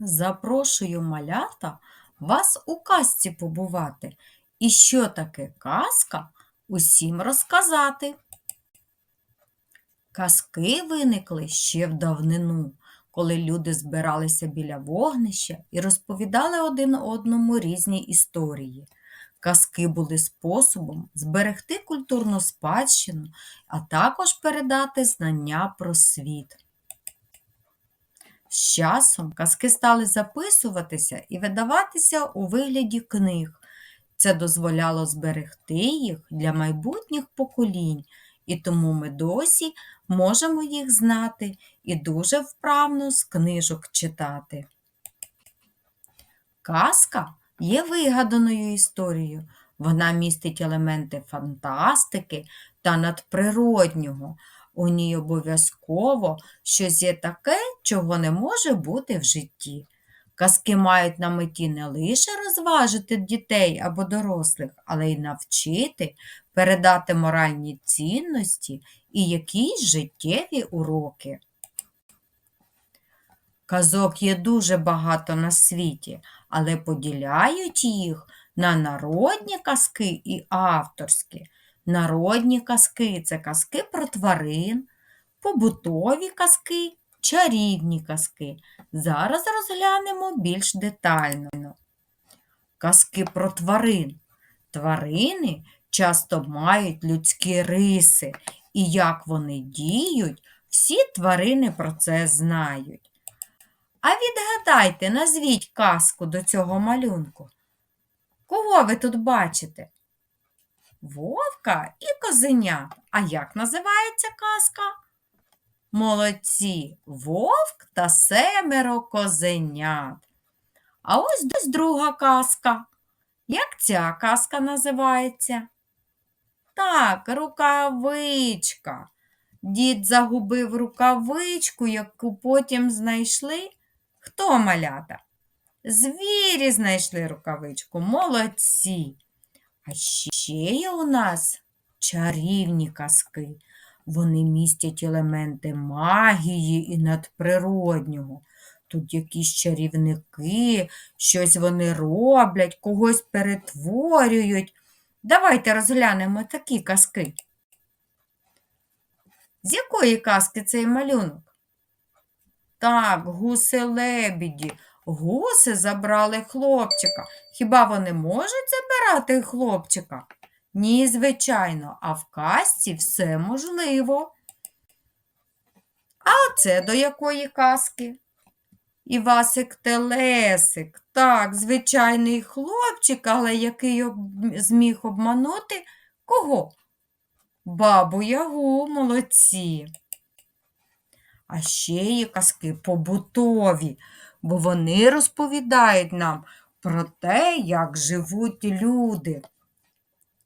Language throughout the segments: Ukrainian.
Запрошую малята вас у казці побувати. І що таке казка, усім розказати. Казки виникли ще в давнину, коли люди збиралися біля вогнища і розповідали один одному різні історії. Казки були способом зберегти культурну спадщину, а також передати знання про світ. З часом казки стали записуватися і видаватися у вигляді книг. Це дозволяло зберегти їх для майбутніх поколінь, і тому ми досі можемо їх знати і дуже вправно з книжок читати. Казка є вигаданою історією. Вона містить елементи фантастики та надприроднього. У ній обов'язково щось є таке, чого не може бути в житті. Казки мають на меті не лише розважити дітей або дорослих, але й навчити, передати моральні цінності і якісь життєві уроки. Казок є дуже багато на світі, але поділяють їх на народні казки і авторські. Народні казки це казки про тварин, побутові казки, чарівні казки. Зараз розглянемо більш детально. Казки про тварин. Тварини часто мають людські риси, і як вони діють, всі тварини про це знають. А відгадайте, назвіть казку до цього малюнку. Кого ви тут бачите? Вовка і козенят. А як називається казка? Молодці, вовк та семеро козенят. А ось десь друга казка. Як ця казка називається? Так, рукавичка. Дід загубив рукавичку, яку потім знайшли. Хто малята? Звірі знайшли рукавичку, молодці. А ще є у нас чарівні казки. Вони містять елементи магії і надприроднього. Тут якісь чарівники, щось вони роблять, когось перетворюють. Давайте розглянемо такі казки. З якої казки цей малюнок? Так, гуси лебіді. Гуси забрали хлопчика. Хіба вони можуть забирати хлопчика? Ні, звичайно, а в казці все можливо. А оце до якої казки? Івасик Телесик. Так, звичайний хлопчик, але який об- зміг обманути кого? Бабу Ягу, молодці. А ще є казки побутові, бо вони розповідають нам про те, як живуть люди,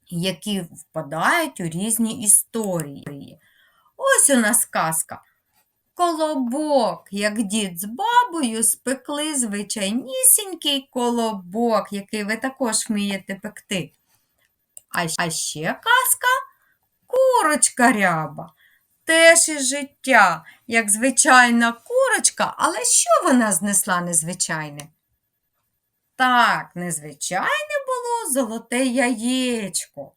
які впадають у різні історії. Ось у нас казка. Колобок, як дід з бабою спекли звичайнісінький колобок, який ви також вмієте пекти. А, ще казка курочка ряба. Теж із життя, як звичайна курочка, але що вона знесла незвичайне? Так, незвичайне було золоте яєчко.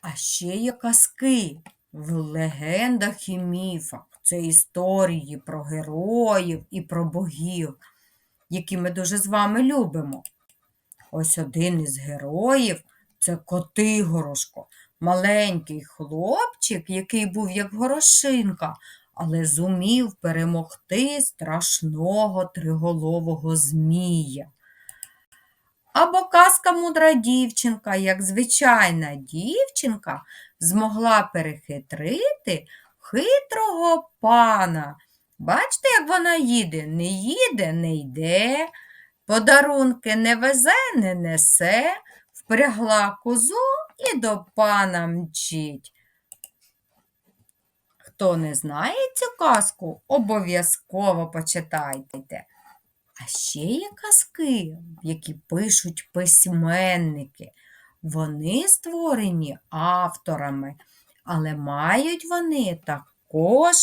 А ще є казки в легендах і міфах. Це історії про героїв і про богів, які ми дуже з вами любимо. Ось один із героїв це Котигорошко, маленький хлопчик, який був як горошинка, але зумів перемогти страшного триголового змія. Або казка мудра дівчинка, як звичайна дівчинка, змогла перехитрити хитрого пана. Бачите, як вона їде? Не їде, не йде, подарунки не везе, не несе, впрягла козу і до пана мчить. Хто не знає цю казку, обов'язково почитайте. А ще є казки, які пишуть письменники. Вони створені авторами, але мають вони також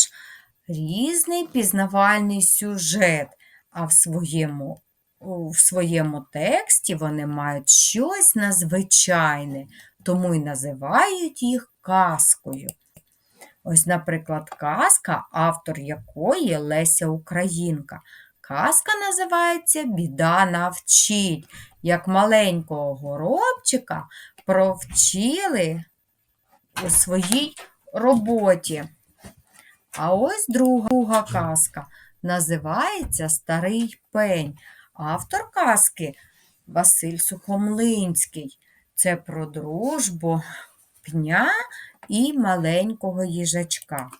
різний пізнавальний сюжет, а в своєму, в своєму тексті вони мають щось надзвичайне, тому й називають їх казкою. Ось, наприклад, казка, автор якої Леся Українка. Казка називається Біда навчить, як маленького горобчика провчили у своїй роботі. А ось друга, казка називається Старий пень. Автор казки Василь Сухомлинський. Це про дружбу пня і маленького їжачка.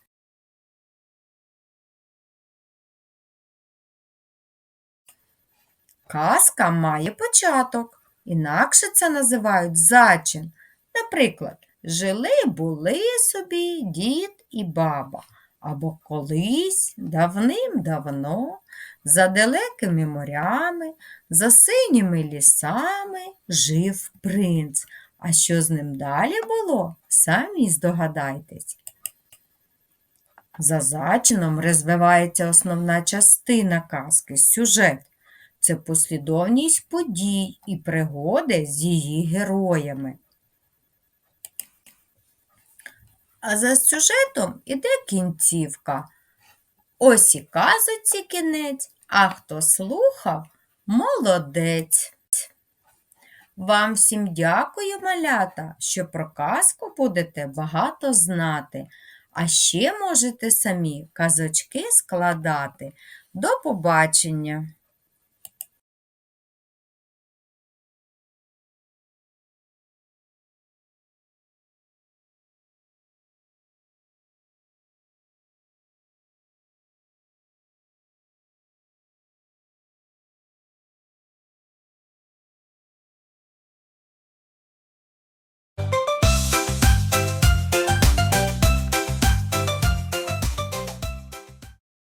Казка має початок, інакше це називають зачин. Наприклад, жили були собі дід і баба, або колись, давним-давно, за далекими морями, за синіми лісами жив принц. А що з ним далі було, самі здогадайтесь. За зачином розвивається основна частина казки, сюжет. Це послідовність подій і пригоди з її героями. А за сюжетом іде кінцівка. Ось і казочці кінець, а хто слухав, молодець. Вам всім дякую, малята, що про казку будете багато знати, а ще можете самі казочки складати. До побачення!